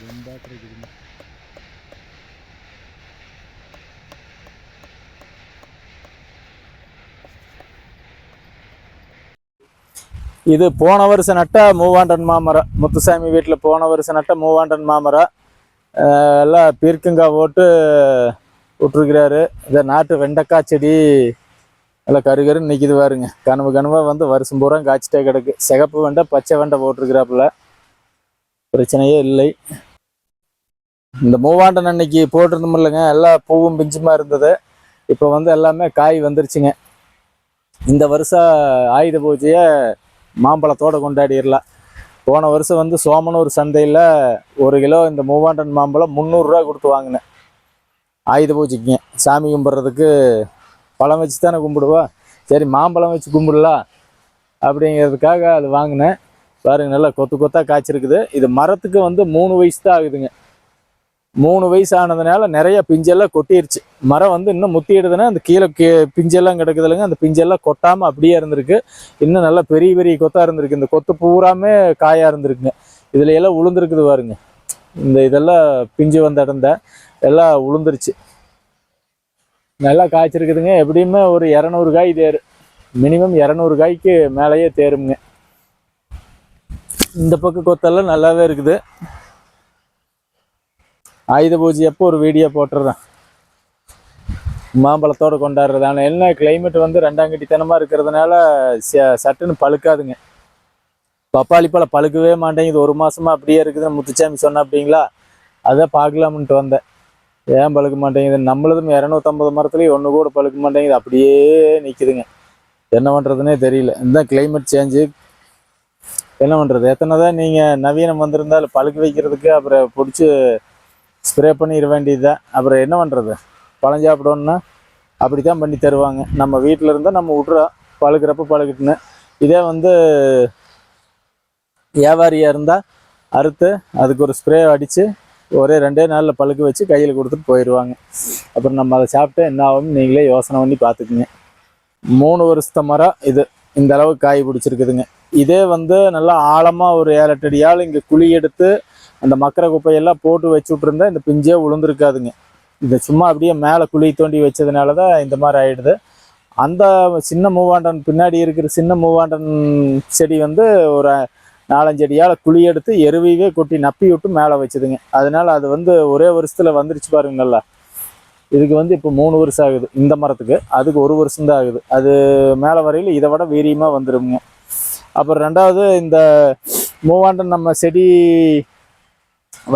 பெண்டாட்டம் இருக்குதுங்க இது போன வருஷம் நட்ட மூவாண்டன் மாமரம் முத்துசாமி வீட்டில் போன வருஷம் நட்ட மூவாண்டன் மாமரம் எல்லாம் பீர்க்கங்காய் போட்டு விட்டுருக்கிறாரு இந்த நாட்டு வெண்டைக்காய் செடி எல்லாம் கருகருன்னு நிற்கிது பாருங்க கனவு கனவாக வந்து வருஷம் பூரா காய்ச்சிட்டே கிடக்கு சிகப்பு வெண்டை பச்சை வெண்டை போட்டிருக்கிறாப்புல பிரச்சனையே இல்லை இந்த மூவாண்டன் அன்னைக்கு போட்டிருந்தோம் இல்லைங்க. எல்லா பூவும் பிஞ்சுமா இருந்தது. இப்போ வந்து எல்லாமே காய் வந்துருச்சுங்க. இந்த வருஷம் ஆயுத பூஜையை மாம்பழத்தோடு கொண்டாடிடலாம் போன வருஷம் வந்து சோமனூர் சந்தையில் ஒரு கிலோ இந்த மூவாண்டன் மாம்பழம் முந்நூறுரூவா கொடுத்து வாங்கினேன். ஆயுத பூஜைக்குங்க சாமி கும்பிட்றதுக்கு பழம் வச்சு தானே கும்பிடுவா? சரி மாம்பழம் வச்சு கும்பிடலாம் அப்படிங்கிறதுக்காக அது வாங்கினேன். பாருங்க நல்லா கொத்து கொத்தாக காய்ச்சிருக்குது. இது மரத்துக்கு வந்து மூணு வயசு தான் ஆகுதுங்க. மூணு வயசு ஆனதுனால நிறைய பிஞ்செல்லாம் கொட்டிருச்சு. மரம் வந்து இன்னும் முத்திடுதுன்னா அந்த கீழே கீ- பிஞ்செல்லாம் இல்லைங்க அந்த பிஞ்செல்லாம் கொட்டாமல் அப்படியே இருந்திருக்கு. இன்னும் நல்லா பெரிய பெரிய கொத்தாக இருந்திருக்கு. இந்த கொத்து பூராமே காயாக இருந்திருக்குங்க. இதில் எல்லாம் உளுந்துருக்குது பாருங்க. இந்த இதெல்லாம் பிஞ்சு வந்த இடந்த எல்லாம் உளுந்துருச்சு. நல்லா காய்ச்சிருக்குதுங்க. எப்படியுமே ஒரு இரநூறு காய் தேர். மினிமம் இரநூறு காய்க்கு மேலேயே தேருங்க. இந்த பக்கம் கொத்தெல்லாம் நல்லாவே இருக்குது. ஆயுத பூஜை அப்போ ஒரு வீடியோ போட்டுறேன் மாம்பழத்தோடு கொண்டாடுறது. ஆனால் என்ன கிளைமேட் வந்து ரெண்டாங்கட்டித்தனமாக இருக்கிறதுனால ச- சட்டுன்னு பழுக்காதுங்க. பப்பாளி பழம் பழுக்கவே மாட்டேங்குது. ஒரு மாதமாக அப்படியே இருக்குதுன்னு முத்துச்சாமி சொன்ன அப்படிங்களா? அதை பார்க்கலாம்ன்ட்டு வந்தேன். ஏன் பழுக்க மாட்டேங்குது? நம்மளதும் இரநூத்தம்பது மரத்துலேயும் ஒன்று கூட பழுக்க மாட்டேங்குது. அப்படியே நிற்குதுங்க என்ன பண்ணுறதுனே தெரியல. இந்த கிளைமேட் சேஞ்சு என்ன பண்ணுறது எத்தனை தான் நீங்கள் நவீனம் வந்திருந்தாலும் பழுக்க வைக்கிறதுக்கு அப்புறம் பிடிச்சி ஸ்ப்ரே பண்ணிட வேண்டியது தான் அப்புறம் என்ன பண்ணுறது பழம் சாப்பிடணுன்னா அப்படி தான் பண்ணி தருவாங்க. நம்ம வீட்டில் இருந்தால் நம்ம விட்றோம் பழுக்கிறப்ப பழுக்கிட்டுன்னு. இதே வந்து வியாபாரியாக இருந்தால் அறுத்து அதுக்கு ஒரு ஸ்ப்ரே அடித்து ஒரே ரெண்டே நாளில் பழுக்க வச்சு கையில் கொடுத்துட்டு போயிடுவாங்க. அப்புறம் நம்ம அதை சாப்பிட்டு என்ன ஆகும்னு நீங்களே யோசனை பண்ணி பார்த்துக்குங்க. மூணு வருஷத்த மரம் இது. இந்த அளவு காய் பிடிச்சிருக்குதுங்க. இதே வந்து நல்லா ஆழமாக ஒரு ஏழு எட்டு அடியால் ஆள் இங்கே குழி எடுத்து அந்த மக்கரை குப்பையெல்லாம் போட்டு வச்சு விட்ருந்தா இந்த பிஞ்சே விழுந்திருக்காதுங்க இது சும்மா அப்படியே மேலே குழி தோண்டி வச்சதுனால தான் இந்த மாதிரி ஆயிடுது. அந்த சின்ன மூவாண்டன் பின்னாடி இருக்கிற சின்ன மூவாண்டன் செடி வந்து ஒரு நாலஞ்சு அடியால் குழி எடுத்து எருவையவே கொட்டி நப்பி விட்டு மேலே வச்சுதுங்க. அதனால் அது வந்து ஒரே வருஷத்தில் வந்துருச்சு பாருங்க நல்லா இதுக்கு வந்து இப்போ மூணு வருஷம் ஆகுது இந்த மரத்துக்கு. அதுக்கு ஒரு வருஷம்தான் ஆகுது. அது மேலே வரையில் இதை விட வீரியமாக வந்துடுங்க அப்புறம் ரெண்டாவது இந்த மூவாண்டன் நம்ம செடி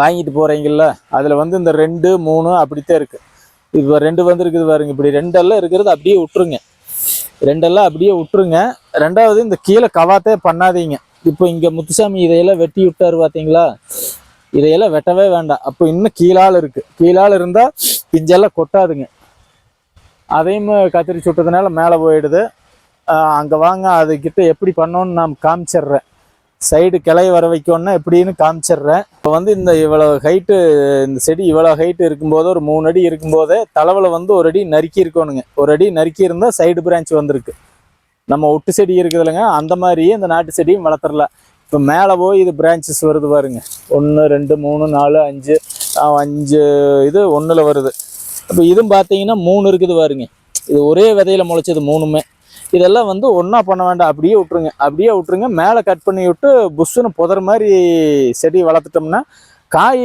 வாங்கிட்டு போகிறீங்கள அதில் வந்து இந்த ரெண்டு மூணு அப்படித்தான் இருக்குது இப்போ ரெண்டு வந்துருக்குது பாருங்க இப்படி ரெண்டெல்லாம் இருக்கிறது அப்படியே விட்டுருங்க. ரெண்டெல்லாம் அப்படியே விட்டுருங்க. ரெண்டாவது இந்த கீழே கவாத்தே பண்ணாதீங்க. இப்போ இங்கே முத்துசாமி இதையெல்லாம் வெட்டி விட்டாரு பார்த்தீங்களா இதையெல்லாம் வெட்டவே வேண்டாம். அப்போ இன்னும் கீழால் இருக்குது கீழால் இருந்தால் பிஞ்செல்லாம் கொட்டாதுங்க. அதையும் கத்திரி சுட்டதுனால மேலே போயிடுது. அங்கே வாங்க அதுக்கிட்ட எப்படி பண்ணோன்னு நான் காமிச்சிடுறேன். சைடு கிளை வர வைக்கணும்னா எப்படின்னு காமிச்சிடுறேன். இப்போ வந்து இந்த இவ்வளோ ஹைட்டு இந்த செடி இவ்வளோ ஹைட்டு இருக்கும்போது ஒரு மூணு அடி இருக்கும்போதே தலைவில் வந்து ஒரு அடி நறுக்கி இருக்கணுங்க. ஒரு அடி நறுக்கி இருந்தால் சைடு பிரான்ச் வந்திருக்கு. நம்ம ஒட்டு செடி இருக்குதுல்லங்க அந்த மாதிரியே இந்த நாட்டு செடியும் வளர்த்துடலாம் இப்போ மேலே போய் இது பிரான்ச்சஸ் வருது பாருங்க. ஒன்று ரெண்டு மூணு நாலு அஞ்சு அஞ்சு இது ஒன்றில் வருது. இப்போ இதுவும் பார்த்தீங்கன்னா மூணு இருக்குது பாருங்க. இது ஒரே விதையில் முளைச்சது மூணுமே. இதெல்லாம் வந்து ஒன்றா பண்ண வேண்டாம். அப்படியே விட்ருங்க அப்படியே விட்ருங்க மேலே கட் பண்ணி விட்டு புஷ்ஷுன்னு புதர் மாதிரி செடி வளர்த்துட்டோம்னா காய்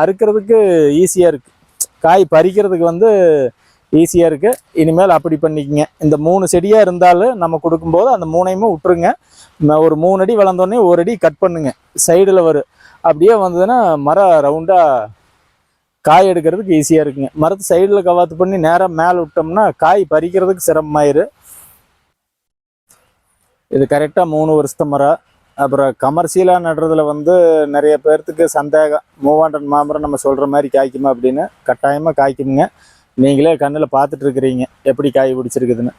அறுக்கிறதுக்கு ஈஸியாக இருக்குது காய் பறிக்கிறதுக்கு வந்து ஈஸியாக இருக்குது இனிமேல் அப்படி பண்ணிக்கங்க. இந்த மூணு செடியாக இருந்தாலும் நம்ம கொடுக்கும்போது அந்த மூணையுமே விட்ருங்க ஒரு மூணு அடி வளர்ந்தோடனே ஒரு அடி கட் பண்ணுங்க. சைடில் வரும் அப்படியே வந்ததுன்னா மரம் ரவுண்டாக காய் எடுக்கிறதுக்கு ஈஸியாக இருக்குங்க. மரத்து சைடில் கவாத்து பண்ணி நேராக மேலே விட்டோம்னா காய் பறிக்கிறதுக்கு சிரமமாயிரு. இது கரெக்டாக மூணு வருஷத்து மரம் அப்புறம் கமர்ஷியலாக நடுறதுல வந்து நிறைய பேர்த்துக்கு சந்தேகம். மூவாண்டன் மாமரம் நம்ம சொல்கிற மாதிரி காய்க்குமா அப்படின்னு கட்டாயமாக காய்க்குமுங்க நீங்களே கண்ணில் பார்த்துட்டு இருக்கிறீங்க. எப்படி காய் பிடிச்சிருக்குதுன்னு.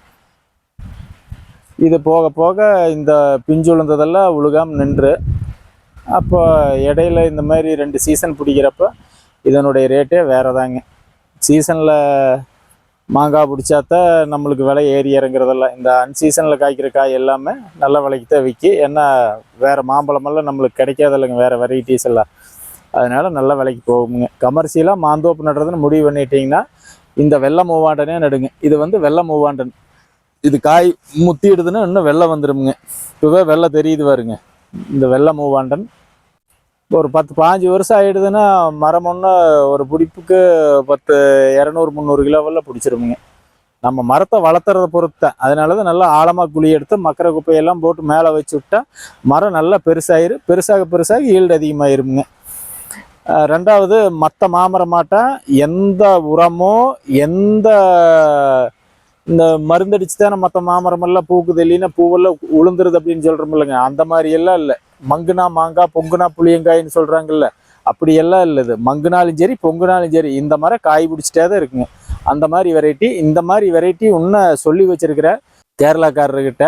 இது போக போக இந்த பிஞ்சு உளுந்ததெல்லாம் உழுகாமல் நின்று அப்போ இடையில இந்த மாதிரி ரெண்டு சீசன் பிடிக்கிறப்ப இதனுடைய ரேட்டே வேறு தாங்க சீசனில் மாங்காய் பிடிச்சாத்த நம்மளுக்கு விலை ஏறி இறங்குறதில்ல. இந்த அன்சீசனில் காய்க்கிற காய் எல்லாமே நல்ல விலைக்கு தான் விற்கி ஏன்னா வேறு மாம்பழமெல்லாம் நம்மளுக்கு கிடைக்காது இல்லைங்க வேறு வெரைட்டிஸ் எல்லாம். அதனால் நல்ல விலைக்கு போகுங்க கமர்ஷியலாக மாந்தோப்பு நடுறதுன்னு முடிவு பண்ணிட்டீங்கன்னா இந்த வெள்ளை மூவாண்டனே நடுங்க. இது வந்து வெள்ளை மூவாண்டன். இது காய் முத்திடுதுன்னா இன்னும் வெள்ளை வந்துருமுங்க. இப்போவே வெள்ளை தெரியுது பாருங்க. இந்த வெள்ளை மூவாண்டன். ஒரு பத்து பாஞ்சு வருஷம் ஆகிடுதுன்னா மரம் ஒன்று ஒரு பிடிப்புக்கு பத்து இரநூறு முந்நூறு கிலோவெல்லாம் பிடிச்சிருமுங்க நம்ம மரத்தை வளர்த்துறத பொறுத்து தான். அதனால தான் நல்லா ஆழமாக குழி எடுத்து மக்கர குப்பையெல்லாம் போட்டு மேலே வச்சு விட்டா மரம் நல்லா பெருசாயிரு. பெருசாக பெருசாக ஈல்டு அதிகமாகிருமுங்க ரெண்டாவது மற்ற மாமரமாட்டம் எந்த உரமோ எந்த இந்த மருந்தடிச்சு தானே மற்ற மாமரமெல்லாம் பூக்குது இல்லைன்னா பூவெல்லாம் உளுந்துருது அப்படின்னு சொல்கிறோம் இல்லைங்க. அந்த மாதிரி எல்லாம் இல்லை. மங்குனா மாங்காய் பொங்குனா புளியங்காயின்னு சொல்கிறாங்கல்ல அப்படி எல்லாம் இல்லை இது. மங்குனாலும் சரி பொங்குனாலும் சரி இந்த மரம் காய் பிடிச்சிட்டே தான் இருக்குங்க. அந்த மாதிரி வெரைட்டி இந்த மாதிரி வெரைட்டி இன்னும் சொல்லி வச்சிருக்கிற கேரளாக்காரர்கிட்ட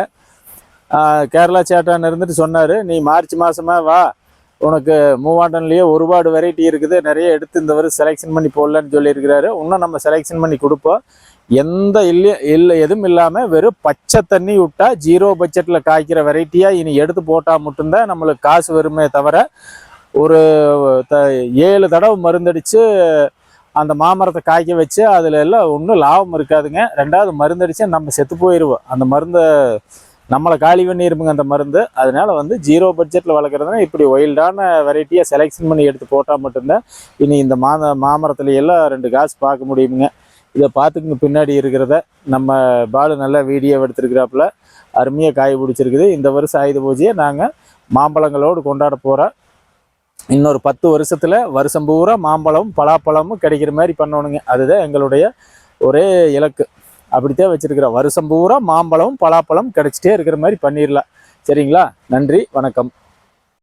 கேரளா சேட்டான் இருந்துட்டு சொன்னார் நீ மார்ச் மாதமா வா. உனக்கு மூவாண்டன்லேயே ஒருபாடு வெரைட்டி இருக்குது. நிறைய எடுத்து இந்த வரை செலெக்ஷன் பண்ணி போடலான்னு சொல்லியிருக்கிறாரு. இன்னும் நம்ம செலெக்ஷன் பண்ணி கொடுப்போம். எந்த இல்லை இல்லை எதுவும் இல்லாமல் வெறும் பச்சை தண்ணி விட்டால் ஜீரோ பட்ஜெட்டில் காய்க்கிற வெரைட்டியாக இனி எடுத்து போட்டால் மட்டும்தான் நம்மளுக்கு காசு வருமே தவிர ஒரு த ஏழு தடவை மருந்தடித்து அந்த மாமரத்தை காய்க்க வச்சு அதில் எல்லாம் ஒன்றும் லாபம் இருக்காதுங்க. ரெண்டாவது மருந்தடிச்சு நம்ம செத்து போயிடுவோம் அந்த மருந்தை நம்மளை காலி பண்ணிருமுங்க அந்த மருந்து. அதனால் வந்து ஜீரோ பட்ஜெட்டில் வளர்க்குறதுனா இப்படி ஒயில்டான வெரைட்டியாக செலெக்ஷன் பண்ணி எடுத்து போட்டால் மட்டும்தான் இனி இந்த மா மாமரத்துல எல்லாம் ரெண்டு காசு பார்க்க முடியுமுங்க. இதை பார்த்துக்குங்க பின்னாடி இருக்கிறத நம்ம பாலு நல்லா வீடியோ எடுத்துருக்கிறாப்புல. அருமையாக காய் பிடிச்சிருக்குது. இந்த வருஷம் ஆயுத பூஜையை நாங்கள் மாம்பழங்களோடு கொண்டாட போகிறோம் இன்னொரு பத்து வருஷத்தில் வருஷம் பூரா மாம்பழம் பலாப்பழமும் கிடைக்கிற மாதிரி பண்ணணுங்க. அதுதான் எங்களுடைய ஒரே இலக்கு. அப்படித்தான் வச்சுருக்கிறோம். வருஷம் பூரா மாம்பழம் பலாப்பழம் கிடைச்சிட்டே இருக்கிற மாதிரி பண்ணிடலாம் சரிங்களா? நன்றி வணக்கம்.